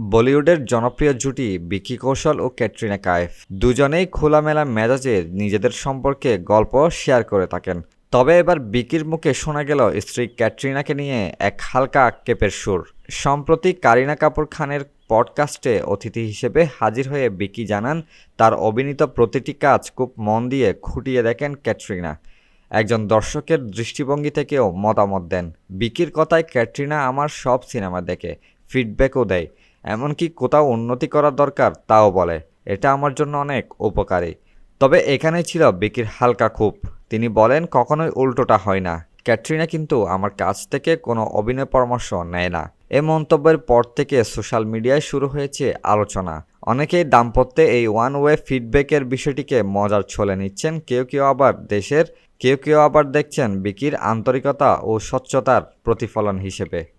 বলিউডের জনপ্রিয় জুটি বিকি কৌশল ও ক্যাটরিনা কায়েফ। দুজনেই খোলামেলা মেজাজে নিজেদের সম্পর্কে গল্প শেয়ার করে থাকেন। তবে এবার বিকির মুখে শোনা গেল স্ত্রী ক্যাটরিনাকে নিয়ে এক হালকা আক্ষেপের সুর। সম্প্রতি কারিনা কাপুর খানের পডকাস্টে অতিথি হিসেবে হাজির হয়ে বিকি জানান, তার অভিনীত প্রতিটি কাজ খুব মন দিয়ে খুঁটিয়ে দেখেন ক্যাটরিনা। একজন দর্শকের দৃষ্টিভঙ্গি থেকেও মতামত দেন। বিকির কথায় ক্যাটরিনা আমার সব সিনেমা দেখে, ফিডব্যাকও দেয়। এমনকি কোথাও উন্নতি করা দরকার তাও বলে। এটা আমার জন্য অনেক উপকারী। তবে এখানেই ছিল বিকির হালকা খুব। তিনি বলেন, কখনোই উল্টোটা হয় না। ক্যাটরিনা কিন্তু আমার কাছ থেকে কোনো অভিনয় পরামর্শ নেয় না। এ মন্তব্যের পর থেকে সোশ্যাল মিডিয়ায় শুরু হয়েছে আলোচনা। অনেকেই দাম্পত্যে এই ওয়ান ওয়ে ফিডব্যাকের বিষয়টিকে মজার ছলে নিচ্ছেন। কেউ কেউ আবার দেশের, কেউ কেউ আবার দেখছেন বিকির আন্তরিকতা ও স্বচ্ছতার প্রতিফলন হিসেবে।